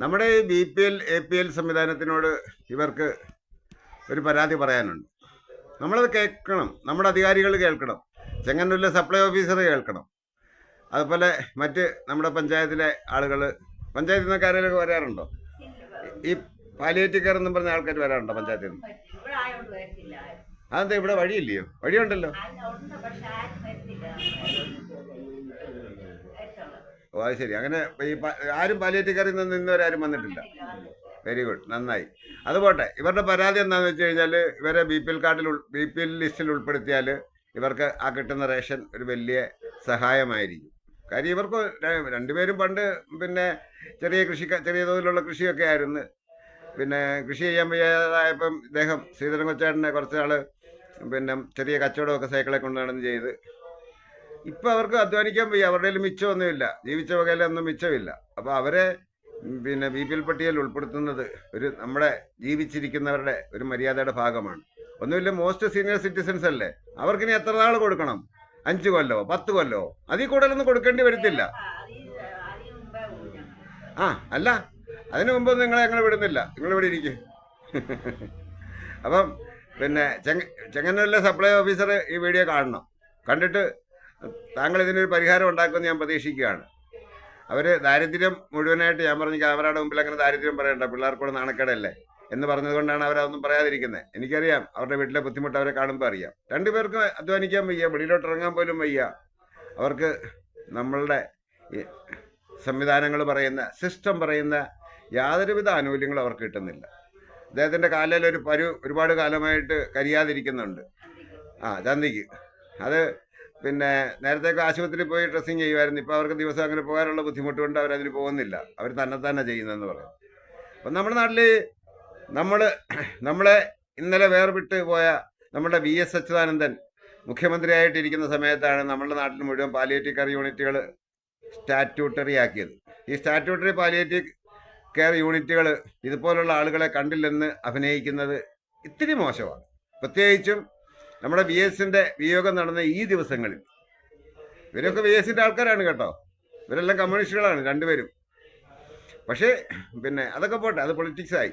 നമ്മുടെ ഈ B P L A P L സംവിധാനത്തിനോട് ഇവർക്ക് ഒരു പരാതി പറയാനുണ്ട്. നമ്മളത് കേൾക്കണം. നമ്മുടെ അധികാരികൾ കേൾക്കണം. ചെങ്ങന്നൂരിലെ സപ്ലൈ ഓഫീസർ കേൾക്കണം. അതുപോലെ മറ്റ് നമ്മുടെ പഞ്ചായത്തിലെ ആളുകൾ പഞ്ചായത്തിൽ നിന്നൊക്കെ ആരെങ്കിലും വരാറുണ്ടോ? ഈ പാലിയേറ്റീവ് കെയർ എന്നും പറഞ്ഞ ആൾക്കാർ വരാറുണ്ടോ പഞ്ചായത്തിൽ നിന്ന്. അതെന്താ ഇവിടെ വഴിയില്ലയോ? വഴിയുണ്ടല്ലോ. ഓ അത് ശരി. അങ്ങനെ ഈ ആരും പാലിയേറ്റ് കയറി നിന്ന് ഇന്നവരാരും വന്നിട്ടില്ല. വെരി ഗുഡ് നന്നായി. അതുപോട്ടെ ഇവരുടെ പരാതി എന്താണെന്ന് വെച്ച് കഴിഞ്ഞാൽ ഇവരെ ബി പി എൽ കാർഡിൽ ബി പി എൽ ലിസ്റ്റിൽ ഉൾപ്പെടുത്തിയാൽ ഇവർക്ക് ആ കിട്ടുന്ന റേഷൻ ഒരു വലിയ സഹായമായിരിക്കും. കാര്യം ഇവർക്ക് രണ്ടുപേരും പണ്ട് പിന്നെ ചെറിയ കൃഷി ചെറിയ തോതിലുള്ള കൃഷിയൊക്കെ ആയിരുന്നു. പിന്നെ കൃഷി ചെയ്യാൻ വയ്യാതായപ്പം ഇദ്ദേഹം ശ്രീധരൻ കൊച്ചേട്ടനെ കുറച്ച് നാൾ പിന്നെ ചെറിയ കച്ചവടമൊക്കെ സൈക്കിളെ കൊണ്ട് നടന്ന് ചെയ്ത് ഇപ്പം അവർക്ക് അധ്വാനിക്കാൻ പോയി അവരുടെ മിച്ചമൊന്നുമില്ല ജീവിച്ച വകയിലൊന്നും മിച്ചമില്ല. അപ്പൊ അവരെ പിന്നെ ബി പി എൽ പട്ടികയിൽ ഉൾപ്പെടുത്തുന്നത് ഒരു നമ്മുടെ ജീവിച്ചിരിക്കുന്നവരുടെ ഒരു മര്യാദയുടെ ഭാഗമാണ്. ഒന്നുമില്ല മോസ്റ്റ് സീനിയർ സിറ്റിസൺസ് അല്ലേ? അവർക്കിനി എത്ര നാൾ കൊടുക്കണം? അഞ്ച് കൊല്ലോ പത്ത് കൊല്ലോ? അതിൽ കൂടുതലൊന്നും കൊടുക്കേണ്ടി വരത്തില്ല. ആ, അല്ല. അതിനു മുമ്പ് നിങ്ങളെ ഞങ്ങൾ വിടുന്നില്ല. നിങ്ങൾ ഇവിടെ ഇരിക്കും. അപ്പം പിന്നെ ചെങ്ങ ചെങ്ങന്നൂരിലെ സപ്ലൈ ഓഫീസർ ഈ വീഡിയോ കാണണം. കണ്ടിട്ട് താങ്കൾ ഇതിനൊരു പരിഹാരം ഉണ്ടാക്കുമെന്ന് ഞാൻ പ്രതീക്ഷിക്കുകയാണ്. അവർ ദാരിദ്ര്യം മുഴുവനായിട്ട് ഞാൻ പറഞ്ഞു ക്യാമറയുടെ മുമ്പിൽ അങ്ങനെ ദാരിദ്ര്യം പറയണ്ട പിള്ളേർക്കൂടെ നാണക്കേടല്ലേ എന്ന് പറഞ്ഞതുകൊണ്ടാണ് അവരതൊന്നും പറയാതിരിക്കുന്നത്. എനിക്കറിയാം അവരുടെ വീട്ടിലെ ബുദ്ധിമുട്ട് അവരെ കാണുമ്പോൾ അറിയാം. രണ്ടുപേർക്കും അധ്വാനിക്കാൻ വയ്യ വെളിയിലോട്ട് ഇറങ്ങാൻ പോലും വയ്യ. അവർക്ക് നമ്മളുടെ സംവിധാനങ്ങൾ പറയുന്ന സിസ്റ്റം പറയുന്ന യാതൊരുവിധ ആനുകൂല്യങ്ങളും അവർക്ക് കിട്ടുന്നില്ല. അദ്ദേഹത്തിന്റെ കാലിൽ ഒരു പരു ഒരുപാട് കാലമായിട്ട് കരിയാതിരിക്കുന്നുണ്ട്. ആ ചന്തിക്ക് അത് പിന്നെ നേരത്തെയൊക്കെ ആശുപത്രിയിൽ പോയി ഡ്രസ്സിങ് ചെയ്യുമായിരുന്നു. ഇപ്പോൾ അവർക്ക് ദിവസം അങ്ങനെ പോകാനുള്ള ബുദ്ധിമുട്ട് കൊണ്ട് അവരതിന് പോകുന്നില്ല. അവർ തന്നെ തന്നെ ചെയ്യുന്നതെന്ന് പറയും. അപ്പം നമ്മുടെ നാട്ടിൽ നമ്മൾ നമ്മളെ ഇന്നലെ വേർവിട്ട് പോയ നമ്മുടെ വി എസ് അച്യുതാനന്ദൻ മുഖ്യമന്ത്രിയായിട്ടിരിക്കുന്ന സമയത്താണ് നമ്മുടെ നാട്ടിൽ മുഴുവൻ പാലിയേറ്റീവ് കെയർ യൂണിറ്റുകൾ സ്റ്റാറ്റ്യൂട്ടറി ആക്കിയത്. ഈ സ്റ്റാറ്റ്യൂട്ടറി പാലിയേറ്റീവ് കെയർ യൂണിറ്റുകൾ ഇതുപോലുള്ള ആളുകളെ കണ്ടില്ലെന്ന് അഭിനയിക്കുന്നത് ഇത്തിരി മോശമാണ്. പ്രത്യേകിച്ചും നമ്മുടെ വി എസിന്റെ വിയോഗം നടന്ന ഈ ദിവസങ്ങളിൽ. ഇവരൊക്കെ വി എസിന്റെ ആൾക്കാരാണ് കേട്ടോ. ഇവരെല്ലാം കമ്മ്യൂണിസ്റ്റുകളാണ് രണ്ടുപേരും. പക്ഷേ പിന്നെ അതൊക്കെ പോട്ടെ അത് പൊളിറ്റിക്സായി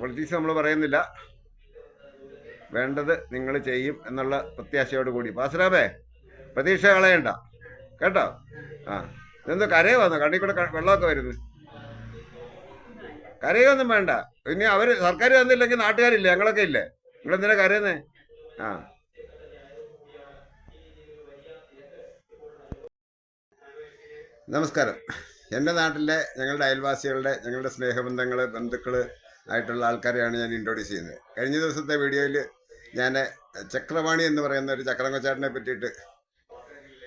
പൊളിറ്റിക്സ് നമ്മൾ പറയുന്നില്ല. വേണ്ടത് നിങ്ങൾ ചെയ്യും എന്നുള്ള പ്രത്യാശയോട് കൂടി. പാസ്രാബേ പ്രതീക്ഷ കളയണ്ട. കേട്ടോ? ആ ഇതെന്തോ കരയോ വന്നോ കണ്ണിൽ കൂടെ വെള്ളമൊക്കെ വരുന്നു. കരയൊന്നും വേണ്ട. ഇനി അവർ സർക്കാർ തന്നില്ലെങ്കിൽ നാട്ടുകാരില്ലേ? ഞങ്ങളൊക്കെ ഇല്ലേ? നിങ്ങളെന്തിനാ കരയുന്നേ? ആ. നമസ്കാരം. എന്റെ നാട്ടിലെ ഞങ്ങളുടെ അയൽവാസികളുടെ ഞങ്ങളുടെ സ്നേഹബന്ധങ്ങൾ ബന്ധുക്കൾ ആയിട്ടുള്ള ആൾക്കാരെയാണ് ഞാൻ ഇൻട്രൊഡ്യൂസ് ചെയ്യുന്നത്. കഴിഞ്ഞ ദിവസത്തെ വീഡിയോയിൽ ഞാൻ ചക്രവാണി എന്ന് പറയുന്ന ഒരു ചക്രം കൊച്ചാട്ടിനെ പറ്റിയിട്ട്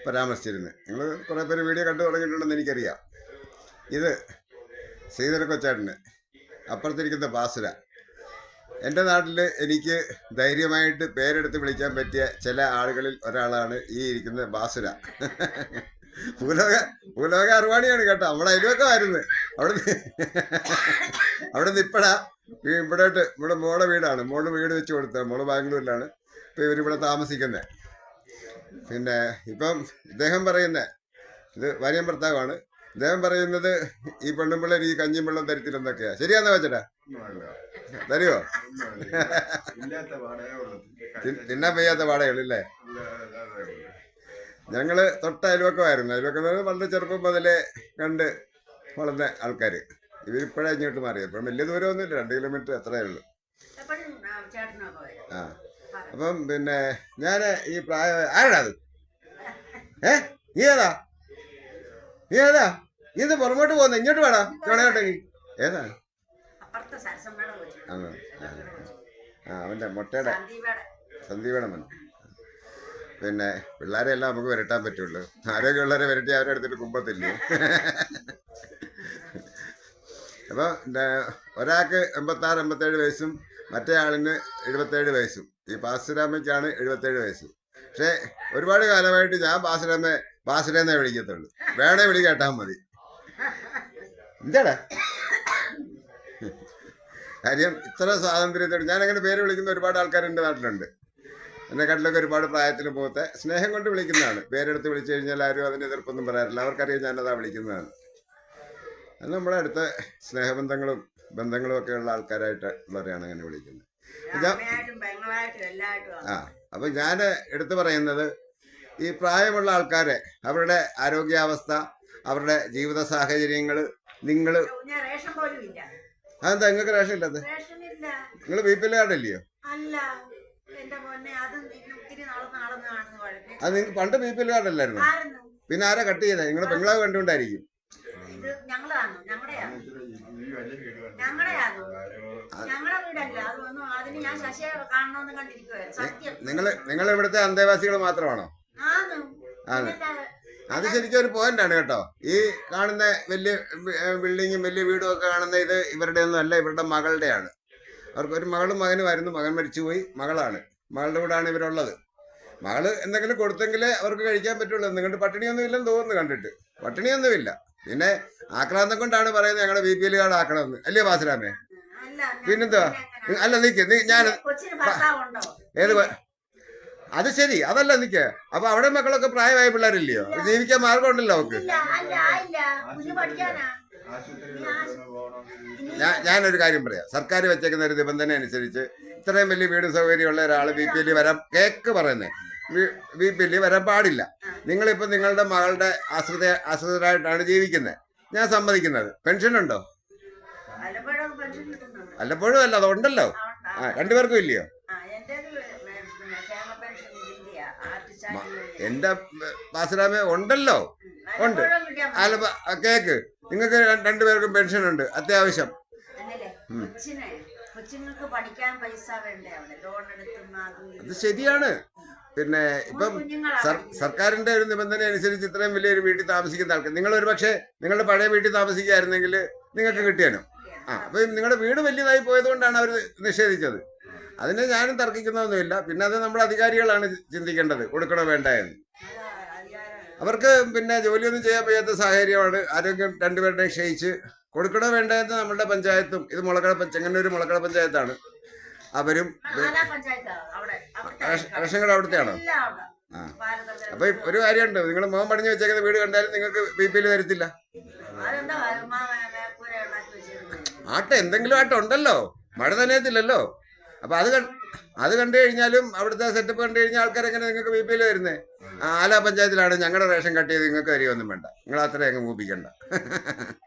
പരാമർശിച്ചിരുന്നു. നിങ്ങൾ കുറേ പേര് വീഡിയോ കണ്ടു തുടങ്ങിയിട്ടുണ്ടെന്ന് എനിക്കറിയാം. ഇത് ശ്രീധര കൊച്ചാട്ടിന് അപ്പുറത്തിരിക്കുന്ന ബാസുര. എന്റെ നാട്ടിൽ എനിക്ക് ധൈര്യമായിട്ട് പേരെടുത്ത് വിളിക്കാൻ പറ്റിയ ചില ആളുകളിൽ ഒരാളാണ് ഈ ഇരിക്കുന്ന ബാസുര. ഭൂലോക ഭൂലോക അറുവാണിയാണ് കേട്ടോ. നമ്മുടെ അതിലൊക്കെ വരുന്നത് അവിടെ അവിടെ നിന്ന് ഇപ്പഴാ ഇവിടോട്ട് ഇവിടെ മോളെ വീടാണ്. മോൾ വീട് വെച്ച് കൊടുത്ത മോൾ ബാംഗ്ലൂരിലാണ്. ഇപ്പം ഇവരിവിടെ താമസിക്കുന്നത് പിന്നെ ഇപ്പം ഇദ്ദേഹം പറയുന്നത് ഇത് ഭാര്യയും ഭർത്താവാണ്. ഇദ്ദേഹം പറയുന്നത് ഈ പെണ്ണുമ്പിള്ളേർ ഈ കഞ്ഞിയും വെള്ളം തരത്തില്ലെന്നൊക്കെയാ ശരിയാന്ന് വെച്ചടാ തരുവോ? തിന്നാൻ വയ്യാത്ത വാടകകളല്ലേ ഞങ്ങൾ തൊട്ട അയൽവക്കമായിരുന്നു. അയൽവക്കം വളരെ ചെറുപ്പം മുതലേ കണ്ട് വളർന്ന ആൾക്കാർ ഇവരിപ്പോഴേ ഇങ്ങോട്ട് മാറിയത്. ഇപ്പം വലിയ ദൂരമൊന്നുമില്ല. രണ്ട് കിലോമീറ്റർ അത്രയേ ഉള്ളൂ. ആ. അപ്പം പിന്നെ ഞാൻ ഈ പ്രായ ആരാടാ അത്? ഏ? നീ ഏതാ? നീ ഏതാ? നീ ഇത് പുറമോട്ട് പോകുന്ന? ഇങ്ങോട്ട് വേടാ. നീ ഏതാ. ആ, അവന്റെ അവന്റെ മുട്ടയുടെ സന്ദീപയുടെ. മൻ പിന്നെ പിള്ളേരെ എല്ലാം നമുക്ക് വരട്ടാൻ പറ്റുള്ളൂ. ആരോഗ്യമുള്ളവരെ വരട്ടി അവരെ എടുത്തിട്ട് കുമ്പത്തില്ലേ? അപ്പോൾ ഒരാൾക്ക് എൺപത്താറ് എൺപത്തേഴ് വയസ്സും മറ്റേ ആളിന് എഴുപത്തേഴ് വയസ്സും. ഈ പാസുരാമയ്ക്കാണ് എഴുപത്തേഴ് വയസ്സ്. പക്ഷേ ഒരുപാട് കാലമായിട്ട് ഞാൻ ബാസുരാമെ ബാസുരേന്നേ വിളിക്കത്തുള്ളൂ. വേണേ വിളി കേട്ടാൽ മതി. എന്താടാ? കാര്യം ഇത്ര സ്വാതന്ത്ര്യത്തോട് ഞാൻ അങ്ങനെ പേര് വിളിക്കുന്ന ഒരുപാട് ആൾക്കാർ എന്റെ നാട്ടിലുണ്ട്. എന്നെക്കാട്ടിലൊക്കെ ഒരുപാട് പ്രായത്തിൽ പോകത്തെ സ്നേഹം കൊണ്ട് വിളിക്കുന്നതാണ്. പേരെടുത്ത് വിളിച്ചു കഴിഞ്ഞാൽ ആരും അതിന് എതിർപ്പൊന്നും പറയാറില്ല. അവർക്കറിയാം ഞാനതാ വിളിക്കുന്നതാണ്. അത് നമ്മുടെ അടുത്ത സ്നേഹബന്ധങ്ങളും ബന്ധങ്ങളും ഒക്കെ ഉള്ള ആൾക്കാരായിട്ട് ഉള്ളവരെയാണ് അങ്ങനെ വിളിക്കുന്നത്. ആ അപ്പൊ ഞാൻ എടുത്തു പറയുന്നത് ഈ പ്രായമുള്ള ആൾക്കാരെ അവരുടെ ആരോഗ്യാവസ്ഥ അവരുടെ ജീവിത സാഹചര്യങ്ങൾ നിങ്ങൾ അതെന്താ നിങ്ങൾക്ക് റേഷൻ ഇല്ലാത്ത? നിങ്ങൾ ബി പി എൽ കാർഡ് ഇല്ലയോ അതും നിങ്ങൾ പണ്ട് ബി പി എൽ കാർഡ് അല്ലായിരുന്നു പിന്നെ ആരാ കട്ട് ചെയ്തേ? നിങ്ങൾ പെങ്ങളെ കണ്ടുകൊണ്ടായിരിക്കും. നിങ്ങൾ നിങ്ങൾ ഇവിടുത്തെ അന്തേവാസികൾ മാത്രമാണോ? ആണ്. അത് ശരിക്കും ഒരു പോയിന്റ് ആണ് കേട്ടോ. ഈ കാണുന്ന വലിയ ബിൽഡിങ്ങും വലിയ വീടും ഒക്കെ കാണുന്ന ഇത് ഇവരുടെ ഒന്നും അല്ല ഇവരുടെ മകളുടെയാണ്. അവർക്ക് ഒരു മകളും മകനുമായിരുന്നു മകൻ മരിച്ചുപോയി. മകളാണ്. മകളുടെ കൂടാണ് ഇവരുള്ളത്. മകൾ എന്തെങ്കിലും കൊടുത്തെങ്കിലേ അവർക്ക് കഴിക്കാൻ പറ്റുള്ളൂ. നിങ്ങളുടെ പട്ടിണിയൊന്നും ഇല്ലെന്ന് തോന്നുന്നു കണ്ടിട്ട്. പട്ടിണിയൊന്നുമില്ല പിന്നെ ആക്രാന്തം കൊണ്ടാണ് പറയുന്നത് ഞങ്ങളുടെ ബി പി എൽ കാർഡ് ആക്കണമെന്ന് അല്ലേ വാസുരാമേ പിന്നെന്താ? അല്ല നിക്ക് നീ ഞാൻ ഏത് അത് ശരി. അതല്ല നിക്ക്. അപ്പൊ അവിടെ മക്കളൊക്കെ പ്രായമായ പിള്ളേരില്ലയോ? ജീവിക്കാൻ പഠിക്കാനാ ആശുപത്രിയിൽ പോകണമെങ്കിൽ ഞാൻ ഞാനൊരു കാര്യം പറയാം. സർക്കാർ വെച്ചേക്കുന്ന ഒരു നിബന്ധന അനുസരിച്ച് ഇത്രയും വലിയ വീട് സൗകര്യമുള്ള ഒരാൾ ബി പി എൽ വരാൻ കേക്ക് പറയുന്നത് ബി പി എൽ വരാൻ പാടില്ല. നിങ്ങളിപ്പോൾ നിങ്ങളുടെ മകളുടെ ആശ്രിത ആശ്രിതരായിട്ടാണ് ജീവിക്കുന്നത് ഞാൻ സമ്മതിക്കുന്നത്. പെൻഷൻ ഉണ്ടോ? അല്ലപ്പോഴും വല്ലപ്പോഴും അല്ല അതുണ്ടല്ലോ. ആ രണ്ടുപേർക്കും ഇല്ലയോ ആ, എന്റേത് പിന്നെ ക്ഷേമ പെൻഷൻ ഇതിന്റെയാ ആർട്ടിസ്റ്റ് എന്റെ ഉണ്ടല്ലോ? ഉണ്ട്. അല്ല കേക്ക്. നിങ്ങൾക്ക് രണ്ടുപേർക്കും പെൻഷൻ ഉണ്ട് അത്യാവശ്യം അതും ശരിയാണ്. പിന്നെ ഇപ്പം. സർക്കാരിന്റെ ഒരു നിബന്ധന അനുസരിച്ച് ഇത്രയും വലിയൊരു വീട്ടിൽ താമസിക്കുന്ന ആൾക്കാർ. നിങ്ങൾ ഒരു പക്ഷേ നിങ്ങളുടെ പഴയ വീട്ടിൽ താമസിക്കുകയായിരുന്നെങ്കിൽ നിങ്ങൾക്ക് കിട്ടിയാനോ. ആ അപ്പം നിങ്ങളുടെ വീട് വലിയതായി പോയതുകൊണ്ടാണ് അവർ നിഷേധിച്ചത്. അതിനെ ഞാനും തർക്കിക്കുന്നൊന്നുമില്ല. പിന്നെ അത് നമ്മുടെ അധികാരികളാണ് ചിന്തിക്കേണ്ടത്. കൊടുക്കണോ വേണ്ട എന്ന്. അവർക്ക് പിന്നെ ജോലിയൊന്നും ചെയ്യാൻ വയ്യാത്ത സാഹചര്യമാണ്. ആരോഗ്യം രണ്ടുപേരുടെയും ക്ഷയിച്ച് കൊടുക്കണോ വേണ്ട എന്ന് നമ്മുടെ പഞ്ചായത്തും ഇത് മുളക്കട ചെങ്ങന്നൂർ മുളക്കട പഞ്ചായത്താണ്. അവരും റേഷൻ- കട അവിടുത്തെയാണോ? ആ. അപ്പൊ ഒരു കാര്യമുണ്ട്. നിങ്ങൾ മുഖം പടിഞ്ഞു വെച്ചേക്കുന്ന വീട് കണ്ടാലും നിങ്ങൾക്ക് ബി പി എൽ വരത്തില്ല അതെന്താ? ഉമ്മ കൂര ആട്ടെ എന്തെങ്കിലും ആട്ടെ ഉണ്ടല്ലോ. മഴ നനയത്തില്ലല്ലോ. അപ്പൊ അത് അത് കണ്ടു കഴിഞ്ഞാലും അവിടുത്തെ സെറ്റപ്പ് കണ്ടു കഴിഞ്ഞാൽ ആൾക്കാർ എങ്ങനെ നിങ്ങൾക്ക് ബി വരുന്നത് ആല പഞ്ചായത്തിലാണ് ഞങ്ങളുടെ റേഷൻ കട്ട് ചെയ്ത് നിങ്ങൾക്ക് വരികയൊന്നും വേണ്ട. നിങ്ങൾ അത്ര അങ്ങ് മൂപ്പിക്കണ്ട.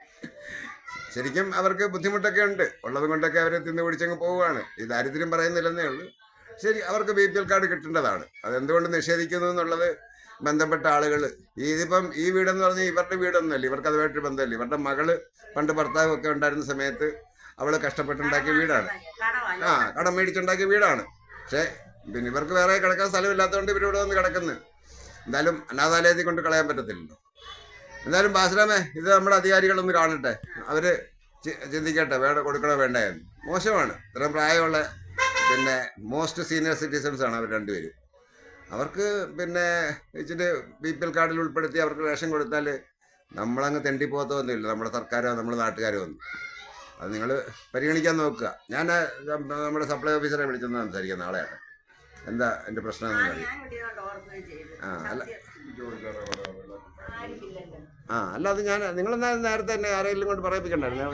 ശരിക്കും അവർക്ക് ബുദ്ധിമുട്ടൊക്കെ ഉണ്ട്. ഉള്ളത് കൊണ്ടൊക്കെ അവരെ തിന്ന് പിടിച്ചങ്ങ് പോവുകയാണ്. ഈ ദാരിദ്ര്യം പറയുന്നില്ലെന്നേ ഉള്ളൂ. ശരി അവർക്ക് ബി പി എൽ കാർഡ് കിട്ടേണ്ടതാണ്. അതെന്തുകൊണ്ട് നിഷേധിക്കുന്നു എന്നുള്ളത് ബന്ധപ്പെട്ട ആളുകൾ ഇതിപ്പം ഈ വീടെന്ന് പറഞ്ഞാൽ ഇവരുടെ വീടൊന്നുമല്ല ഇവർക്ക് അതുമായിട്ട് ബന്ധമല്ല. ഇവരുടെ മകൾ പണ്ട് ഭർത്താവ് ഒക്കെ ഉണ്ടായിരുന്ന സമയത്ത് അവൾ കഷ്ടപ്പെട്ടുണ്ടാക്കിയ വീടാണ്. ആ കടം മേടിച്ചുണ്ടാക്കിയ വീടാണ്. പക്ഷേ പിന്നെ ഇവർക്ക് വേറെ കിടക്കാൻ സ്ഥലമില്ലാത്തതുകൊണ്ട് ഇവരിവിടെ വന്ന് കിടക്കുന്നത് എന്തായാലും അനാഥാലയത്തിൽ കൊണ്ട് കളയാൻ പറ്റത്തില്ലല്ലോ. എന്തായാലും ബാസുരാമേ ഇത് നമ്മുടെ അധികാരികളൊന്ന് കാണട്ടെ. അവർ ചിന്തിക്കട്ടെ വേണ്ട കൊടുക്കണോ വേണ്ട എന്ന്. മോശമാണ്. ഇത്രയും പ്രായമുള്ള പിന്നെ മോസ്റ്റ് സീനിയർ സിറ്റിസൺസ് ആണ് അവർ രണ്ടുപേരും. അവർക്ക് പിന്നെ ഇച്ചിരി ബി പി എൽ കാർഡിൽ ഉൾപ്പെടുത്തി അവർക്ക് റേഷൻ കൊടുത്താൽ നമ്മളങ്ങ് തെണ്ടിപ്പോകത്തൊന്നുമില്ല. നമ്മുടെ സർക്കാരോ നമ്മുടെ നാട്ടുകാരോ ഒന്നും. അത് നിങ്ങൾ പരിഗണിക്കാൻ നോക്കുക. ഞാൻ നമ്മുടെ സപ്ലൈ ഓഫീസറെ വിളിച്ചൊന്ന് സംസാരിക്കാം നാളെയാണ് എന്താ എന്റെ പ്രശ്നം ആ, അല്ല. ആ അല്ല അത് ഞാൻ നിങ്ങൾ നേരത്തെ തന്നെ ആരെങ്കിലും കൊണ്ട് പറയിപ്പിക്കണ്ടായിരുന്നു?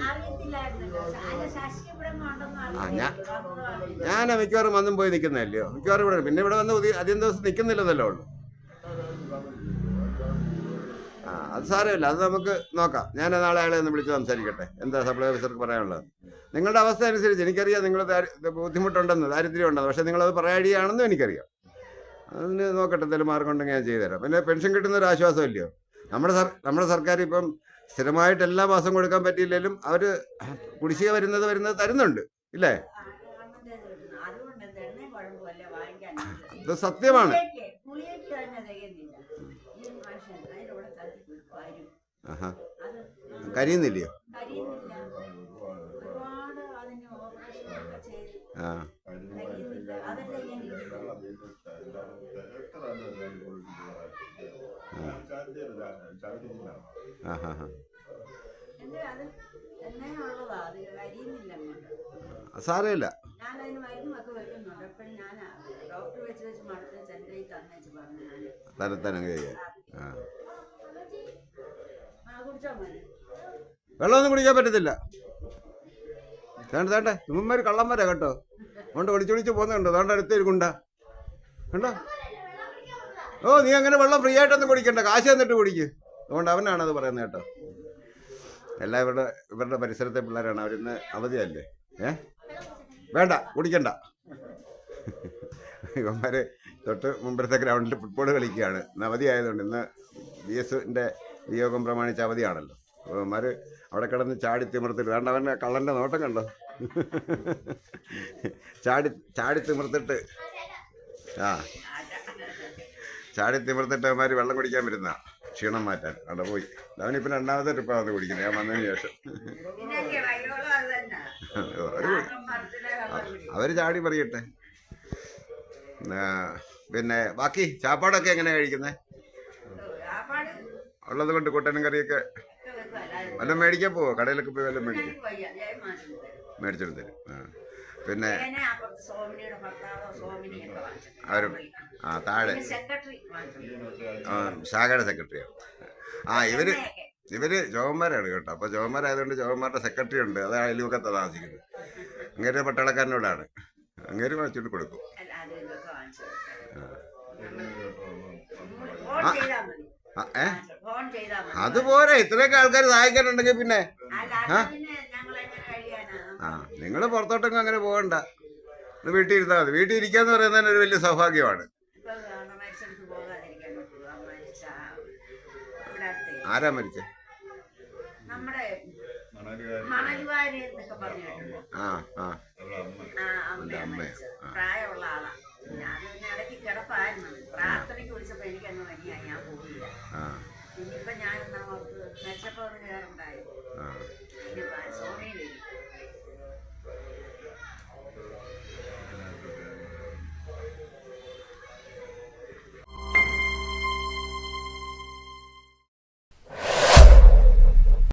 ആ, ഞാൻ- ഞാൻ മിക്കവാറും വന്നും പോയി നിൽക്കുന്നതല്ലയോ മിക്കവാറും ഇവിടെ പിന്നെ ഇവിടെ വന്ന് അധികം ദിവസം നിൽക്കുന്നില്ലെന്നല്ലോ ഉള്ളു. ആ അത് സാരമില്ല. അത് നമുക്ക് നോക്കാം. ഞാൻ നാളെ അയാളെ ഒന്ന് വിളിച്ച് സംസാരിക്കട്ടെ. എന്താ സപ്ലൈ ഓഫീസർക്ക് പറയാനുള്ളത്? നിങ്ങളുടെ അവസ്ഥ അനുസരിച്ച് എനിക്കറിയാം നിങ്ങൾ ബുദ്ധിമുട്ടുണ്ടെന്ന് ദാരിദ്ര്യം ഉണ്ടെന്ന് പക്ഷേ നിങ്ങളത് പറയാടിയാണെന്നും എനിക്കറിയാം. അതിന് നോക്കട്ടെ എന്തെങ്കിലും മാർഗം ഉണ്ടെങ്കിൽ ഞാൻ ചെയ്തുതരാം പിന്നെ പെൻഷൻ കിട്ടുന്ന ഒരു ആശ്വാസം ഇല്ലയോ? നമ്മുടെ സർ നമ്മുടെ സർക്കാർ ഇപ്പം സ്ഥിരമായിട്ട് എല്ലാ മാസം കൊടുക്കാൻ പറ്റിയില്ലെങ്കിലും അവർ കുടിശ്ശിക വരുന്നത് വരുന്നത് തരുന്നുണ്ട്. ഇല്ലേ? അത് സത്യമാണ്. അത് കരിയുന്നില്ല അങ്ങോട്ട് സാരമില്ല. അതിന് മരുന്നൊക്കെ വെള്ളമൊന്നും കുടിക്കാൻ പറ്റത്തില്ല. വേണ്ട വേണ്ട. ഇമ്മമാര് കള്ളന്മാരാ കേട്ടോ. അതുകൊണ്ട് ഒളിച്ച് ഒളിച്ച് പോകുന്നുണ്ട് അതുകൊണ്ട് കുണ്ട കണ്ടോ? ഓ നീ അങ്ങനെ വെള്ളം ഫ്രീ ആയിട്ടൊന്നും കുടിക്കണ്ട. കാശ് തന്നിട്ട് കുടിക്ക്. അതുകൊണ്ട് അവനാണ് അത് പറയുന്നത് കേട്ടോ. എല്ലാം ഇവരുടെ ഇവരുടെ പരിസരത്തെ പിള്ളേരാണ്. അവരിന്ന് അവധിയല്ലേ? ഏ? വേണ്ട കുടിക്കണ്ട. ഇവന്മാര് തൊട്ട് മുമ്പത്തെ ഗ്രൗണ്ടിൽ ഫുട്ബോൾ കളിക്കുകയാണ്. ഇന്ന് അവധിയായതുകൊണ്ട് ഇന്ന് ബി എസിന്റെ വിയോഗം പ്രമാണിച്ച അവധിയാണല്ലോ. ഇവന്മാര് അവിടെ കിടന്ന് ചാടി തിമിർത്തിട്ട് വേണ്ട അവന്റെ കള്ളന്റെ നോട്ടം കണ്ടോ? ചാടി ചാടി തിമിർത്തിട്ട് ആ. ചാടി തിമിർത്തിട്ട് അവന്മാർ വെള്ളം കുടിക്കാൻ വരുന്ന. ക്ഷീണം മാറ്റാൻ. അവിടെ പോയി. അവനിപ്പം രണ്ടാമത്തെ ട്രിപ്പാണ് അത് കുടിക്കുന്നത്. ഞാൻ വന്നതിന് ശേഷം. അവർ ചാടി പറയട്ടെ പിന്നെ ബാക്കി ചാപ്പാടൊക്കെ എങ്ങനെയാണ് കഴിക്കുന്നത് ഉള്ളത് കൊണ്ട് കൂട്ടനും കറിയൊക്കെ വല്ലതും മേടിക്കാൻ പോവോ? കടയിലൊക്കെ പോയി വല്ലതും മേടിക്കും? മേടിച്ചെടുത്തു തരും. പിന്നെ അവരും ആ താഴെ. ശാഖയുടെ സെക്രട്ടറിയാണ് ആ ഇവർ. ഇവർ ജോവന്മാരാണ് കേട്ടോ. അപ്പൊ ജോവന്മാരായതുകൊണ്ട് ജോവന്മാരുടെ സെക്രട്ടറി ഉണ്ട്. അത് അതിലൊക്കെ താമസിക്കുന്നത്. അങ്ങേര് പട്ടാളക്കാരനോടാണ് അങ്ങേര് വാങ്ങിച്ചിട്ട് കൊടുക്കും. ആ. ചെയ്താൽ പോരെ. അതുപോലെ ഇത്രയൊക്കെ ആൾക്കാർ സഹായിക്കാനുണ്ടെങ്കിൽ പിന്നെ അല്ല, ആ? പിന്നെ ഞങ്ങൾ എങ്ങനെ കഴിയാനാ? ആ നിങ്ങൾ പുറത്തോട്ടൊന്നും അങ്ങനെ പോകണ്ട. വീട്ടിൽ ഇരുന്നാൽ മതി. വീട്ടിൽ ഇരിക്കാന്ന് പറയുന്നത് തന്നെ ഒരു വലിയ സൗഭാഗ്യമാണ്. ആരാ മരിച്ച? ആ ആ. അമ്മ അമ്മയാ. പ്രായമുള്ള ആളാ.